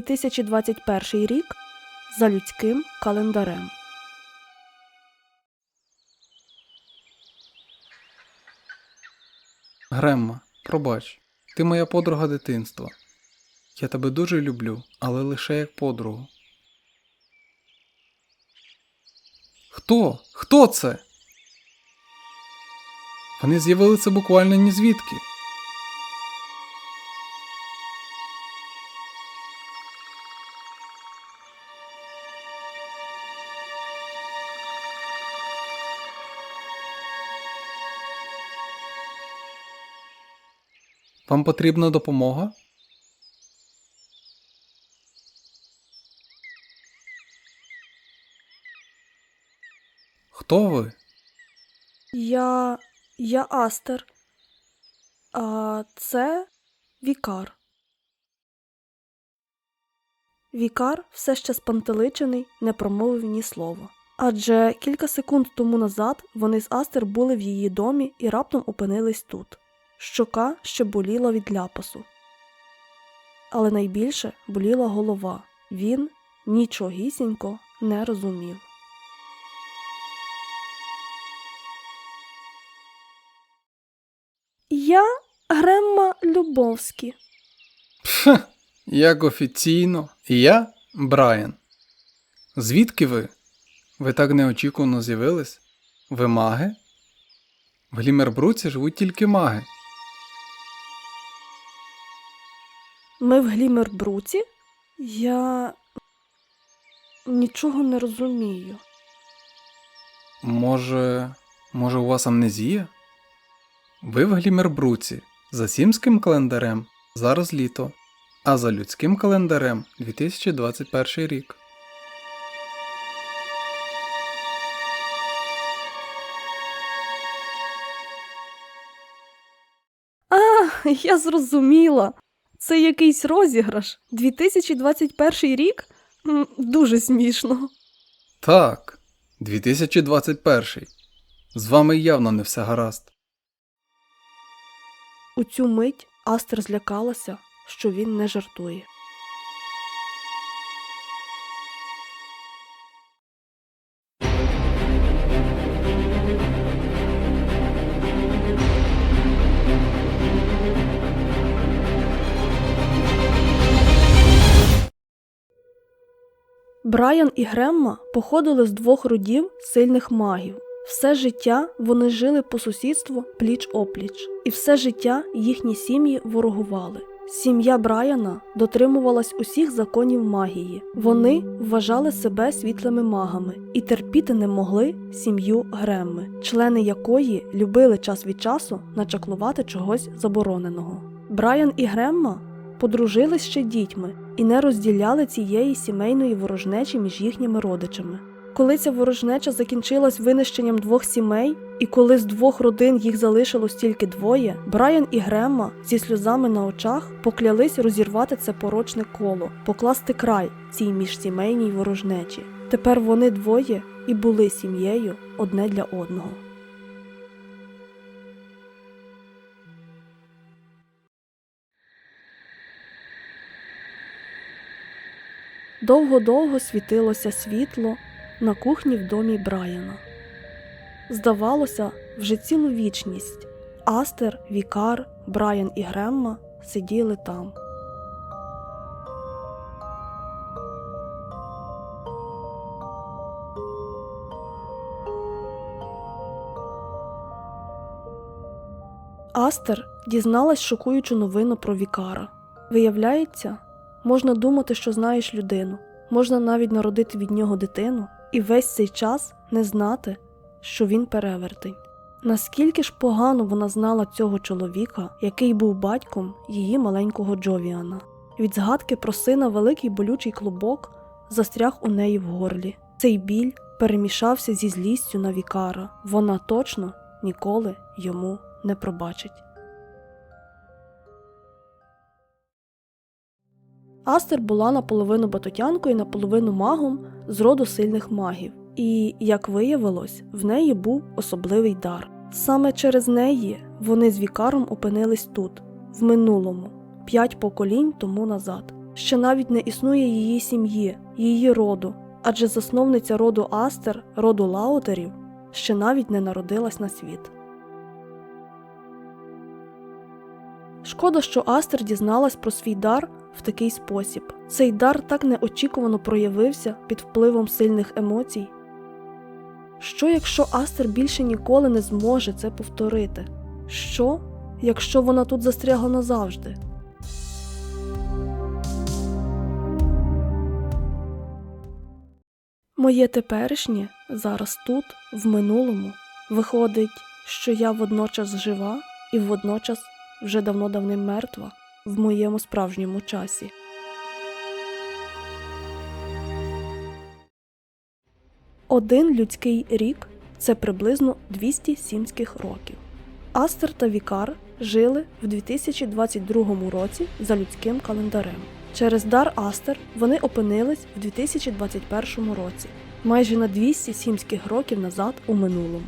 2021 рік за людським календарем. Гремма, пробач, ти моя подруга дитинства. Я тебе дуже люблю, але лише як подругу. Хто? Хто це? Вони з'явилися буквально ні звідки. Вам потрібна допомога? Хто ви? Я. я Астер. А це Вікар. Вікар все ще спантеличений, не промовив ні слова. Адже кілька секунд тому назад вони з Астер були в її домі і раптом опинились тут. Щока ще боліла від ляпасу. Але найбільше боліла голова. Він нічогісінько не розумів. Я Гремма Любовські. Пф, як офіційно. Я Брайан. Звідки ви? Ви так неочікувано з'явились? Ви маги? В Глімербруці живуть тільки маги. Ми в Глімербруці? Я нічого не розумію. Може, може, у вас амнезія? Ви в Глімербруці за сімським календарем зараз літо, а за людським календарем 2021 рік. А, я зрозуміла. Це якийсь розіграш. 2021 рік? М, Дуже смішно. Так, 2021. З вами явно не все гаразд. У цю мить Астер злякалася, що він не жартує. Брайан і Гремма походили з двох родів сильних магів. Все життя вони жили по сусідству пліч опліч, і все життя їхні сім'ї ворогували. Сім'я Брайана дотримувалась усіх законів магії. Вони вважали себе світлими магами і терпіти не могли сім'ю Гремми, члени якої любили час від часу начаклувати чогось забороненого. Брайан і Гремма подружились ще дітьми і не розділяли цієї сімейної ворожнечі між їхніми родичами. Коли ця ворожнеча закінчилась винищенням двох сімей, і коли з двох родин їх залишилось тільки двоє, Брайан і Гремма зі сльозами на очах поклялись розірвати це порочне коло, покласти край цій міжсімейній ворожнечі. Тепер вони двоє і були сім'єю одне для одного. Довго-довго світилося світло на кухні в домі Брайана. Здавалося, вже цілу вічність Астер, Вікар, Брайан і Гремма сиділи там. Астер дізналась шокуючу новину про Вікара. Виявляється, можна думати, що знаєш людину, можна навіть народити від нього дитину і весь цей час не знати, що він перевертень. Наскільки ж погано вона знала цього чоловіка, який був батьком її маленького Джовіана. Від згадки про сина великий болючий клубок застряг у неї в горлі. Цей біль перемішався зі злістю на вікара. Вона точно ніколи йому не пробачить. Астер була наполовину батутянкою, наполовину магом з роду сильних магів, і, як виявилось, в неї був особливий дар. Саме через неї вони з вікаром опинились тут, в минулому, п'ять поколінь тому назад. Ще навіть не існує її сім'ї, її роду, адже засновниця роду Астер, роду Лаутерів, ще навіть не народилась на світ. Шкода, що Астер дізналась про свій дар в такий спосіб. Цей дар так неочікувано проявився під впливом сильних емоцій. Що, якщо Астер більше ніколи не зможе це повторити? Що, якщо вона тут застрягла назавжди? Моє теперішнє зараз тут, в минулому, виходить, що я водночас жива і водночас вже давно-давним мертва в моєму справжньому часі. Один людський рік це приблизно 200 сімських років. Астер та Вікар жили в 2022 році за людським календарем. Через дар Астер вони опинились в 2021 році, майже на 200 сімських років назад у минулому.